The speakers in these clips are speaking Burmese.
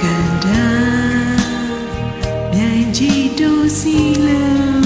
Ganda, mianji do silam.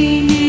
em.